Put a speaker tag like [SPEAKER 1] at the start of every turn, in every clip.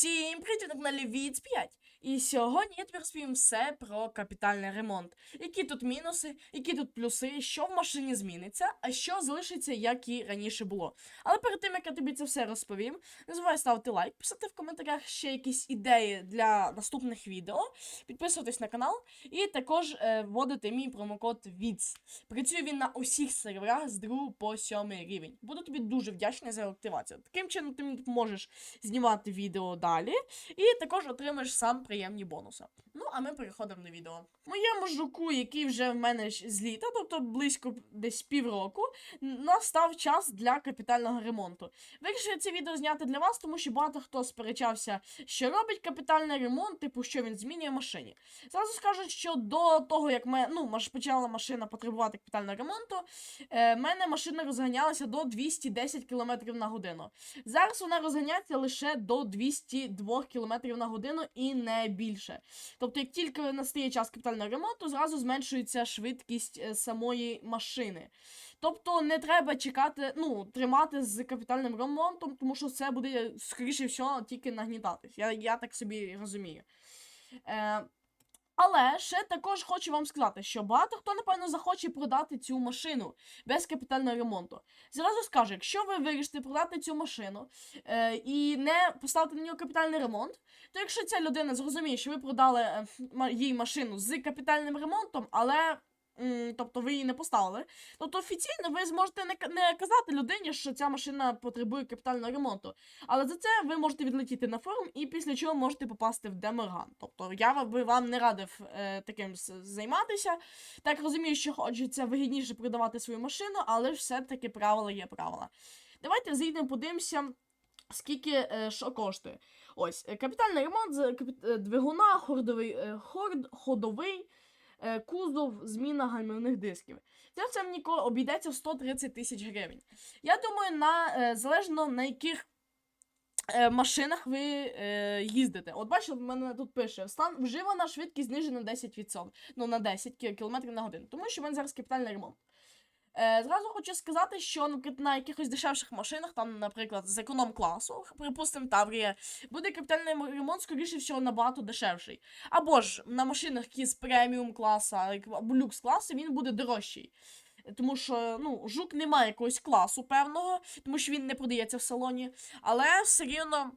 [SPEAKER 1] Всім привіт на каналі Віц 5. І сьогодні я тобі розповім все про капітальний ремонт. Які тут мінуси, які тут плюси, що в машині зміниться, а що залишиться, як і раніше було. Але перед тим, як я тобі це все розповім, не забувай ставити лайк, писати в коментарях ще якісь ідеї для наступних відео, підписуватись на канал і також е, вводити мій промокод VIDS. Працює він на усіх серверах з 2 по 7 рівень. Буду тобі дуже вдячний за активацію. Таким чином ти мені допоможеш знімати відео далі, і також отримаєш сам приємні бонуси. Ну, а ми переходимо на відео. Моєму жуку, який вже в мене з літа, тобто близько десь півроку, настав час для капітального ремонту. Вирішив це відео зняти для вас, тому що багато хто сперечався, що робить капітальний ремонт, типу, що він змінює машині. Зразу скажу, що до того, як ми, ну, почала машина потребувати капітального ремонту, е, мене машина розганялася до 210 км на годину. Зараз вона розганяється лише до 202 км на годину і не більше. Тобто, як тільки настає час капітального ремонту, зразу зменшується швидкість е, самої машини. Тобто не треба чекати, ну, тримати з капітальним ремонтом, тому що це буде, скоріше всього, тільки нагнітатись. Я, я так собі розумію. Е, але ще також хочу вам сказати, що багато хто, напевно, захоче продати цю машину без капітального ремонту. Зразу скажу, якщо ви вирішите продати цю машину е, і не поставити на нього капітальний ремонт, то якщо ця людина зрозуміє, що ви продали е, їй машину з капітальним ремонтом, але. Тобто ви її не поставили. Тобто офіційно ви зможете не, не казати людині, що ця машина потребує капітального ремонту. Але за це ви можете відлетіти на форум і після чого можете попасти в деморган. Тобто я би вам не радив е, таким займатися. Так розумію, що хочеться вигідніше продавати свою машину, але все-таки правила є правила. Давайте зайдемо, подивимося. Скільки е, що коштує? Ось е, капітальний ремонт е, двигуна, хордовий, хорд, ходовий, кузов, зміна гальмівних дисків. Це все мені обійдеться в 130 тисяч гривень. Я думаю, на е, залежно на яких е, машинах ви е, їздите. От бачите, в мене тут пише: стан вживана швидкість знижена на 10%. Ну, на 10 км на годину. Тому що в мене зараз капітальний ремонт. Е, зразу хочу сказати, що наприклад, на якихось дешевших машинах, там, наприклад, з економ-класу, припустимо, Таврія, буде капітальний ремонт, скоріше всього, набагато дешевший. Або ж на машинах, які з преміум класа або люкс класу, він буде дорожчий. Тому що ну, жук не має якогось класу певного, тому що він не продається в салоні, але все рівно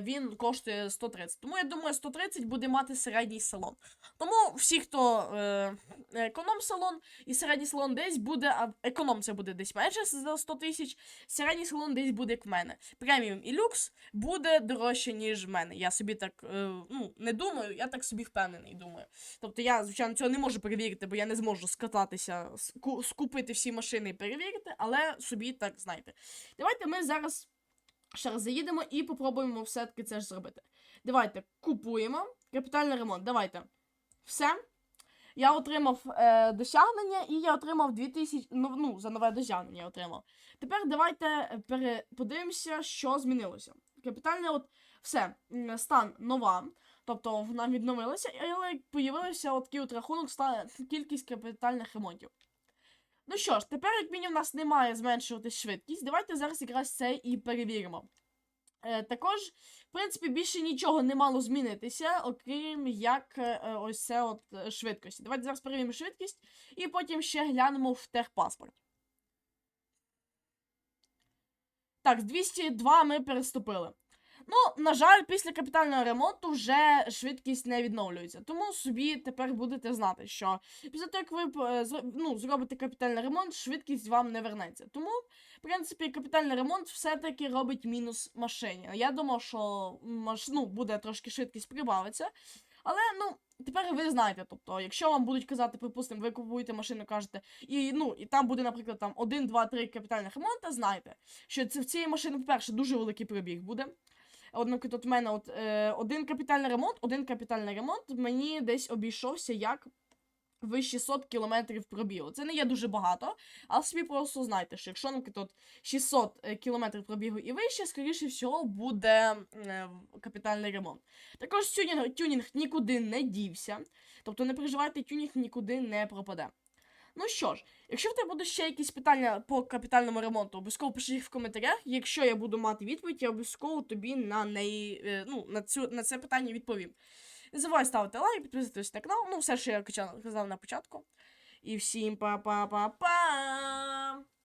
[SPEAKER 1] він коштує 130. Тому я думаю, 130 буде мати середній салон. Тому всі, хто е, економ-салон і середній салон десь буде, а економ це буде десь менше за 100 тисяч, середній салон десь буде як в мене. Преміум і люкс буде дорожче, ніж в мене. Я собі так е, ну, не думаю, я так собі впевнений думаю. Тобто я, звичайно, цього не можу перевірити, бо я не зможу скататися, ску- скупити всі машини і перевірити, але собі так знайте. Давайте ми зараз ще раз заїдемо і попробуємо все-таки це ж зробити. Давайте купуємо капітальний ремонт. Давайте. Все. Я отримав е, досягнення, і я отримав 2000, ну, ну, за нове досягнення я отримав. Тепер давайте пере, подивимося, що змінилося. Капітальний от все, стан нова, тобто вона відновилася, але появився от такий от рахунок кількість капітальних ремонтів. Ну що ж, тепер, як мінімум, у нас немає зменшувати швидкість. Давайте зараз якраз це і перевіримо. Е, також, в принципі, більше нічого не мало змінитися, окрім як е, е, ось це от е, швидкості. Давайте зараз перевіримо швидкість і потім ще глянемо в техпаспорт. Так, з 202 ми переступили. Ну, на жаль, після капітального ремонту вже швидкість не відновлюється. Тому собі тепер будете знати, що після того, як ви е, ну, зробите капітальний ремонт, швидкість вам не вернеться. Тому, в принципі, капітальний ремонт все-таки робить мінус машині. Я думав, що маш... ну, буде трошки швидкість прибавиться. Але ну, тепер ви знаєте, тобто, якщо вам будуть казати, припустимо, ви купуєте машину, кажете, і ну, і там буде, наприклад, там 1, 2, 3 капітальних ремонта, знайте, що це в цієї машини, по-перше, дуже великий пробіг буде. Наприклад, от в мене от, е, один капітальний ремонт, один капітальний ремонт мені десь обійшовся як в 600 кілометрів пробігу. Це не є дуже багато, але собі просто знайте, що якщо, наприклад, от 600 е, кілометрів пробігу і вище, скоріше всього, буде е, капітальний ремонт. Також тюнінг, тюнінг нікуди не дівся. Тобто не переживайте, тюнінг нікуди не пропаде. Ну що ж, якщо в тебе будуть ще якісь питання по капітальному ремонту, обов'язково пиши їх в коментарях. Якщо я буду мати відповідь, я обов'язково тобі на неї, е, ну, на, цю, на це питання відповім. Не забувай ставити лайк, підписуватись на канал. Ну, все, що я казав на початку. І всім па-па-па-па!